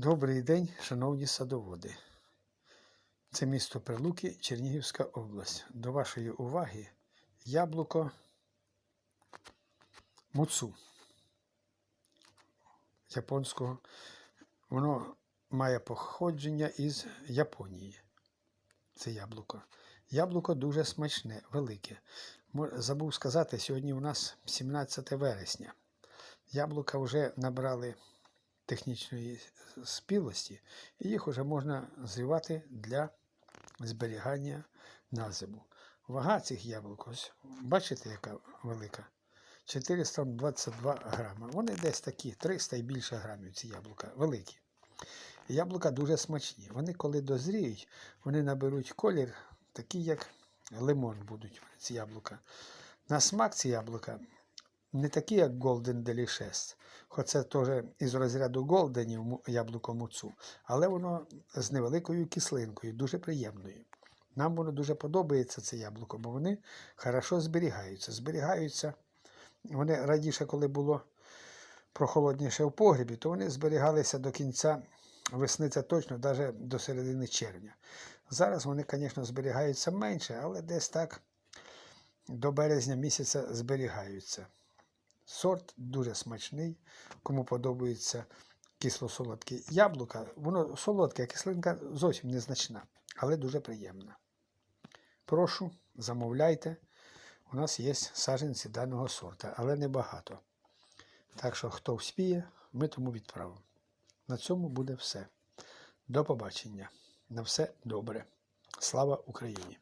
Добрий день, шановні садоводи. Це місто Прилуки, Чернігівська область. До вашої уваги яблуко муцу японського. Воно має походження із Японії. Це яблуко. Яблуко дуже смачне, велике. Забув сказати, сьогодні у нас 17 вересня. Яблука вже набрали технічної спілості, і їх вже можна зривати для зберігання на зиму. Вага цих яблук, ось, бачите, яка велика? 422 грама. Вони десь такі 300 і більше грамів ці яблука, великі. Яблука дуже смачні. Вони, коли дозріють, вони наберуть колір, такий, як лимон будуть ці яблука. На смак ці яблука не такі, як Golden Delicious, хоч це теж із розряду голденів яблуко муцу, але воно з невеликою кислинкою, дуже приємною. Нам воно дуже подобається це яблуко, бо вони хорошо зберігаються. Зберігаються. Вони раніше, коли було прохолодніше в погрібі, то вони зберігалися до кінця весни, це точно, навіть до середини червня. Зараз вони, звісно, зберігаються менше, але десь так до березня місяця зберігаються. Сорт дуже смачний, кому подобається кисло-солодке яблука. Воно солодке, кислинка зовсім незначна, але дуже приємна. Прошу, замовляйте. У нас є саджанці даного сорта, але небагато. Так що, хто вспіє, ми тому відправимо. На цьому буде все. До побачення. На все добре. Слава Україні!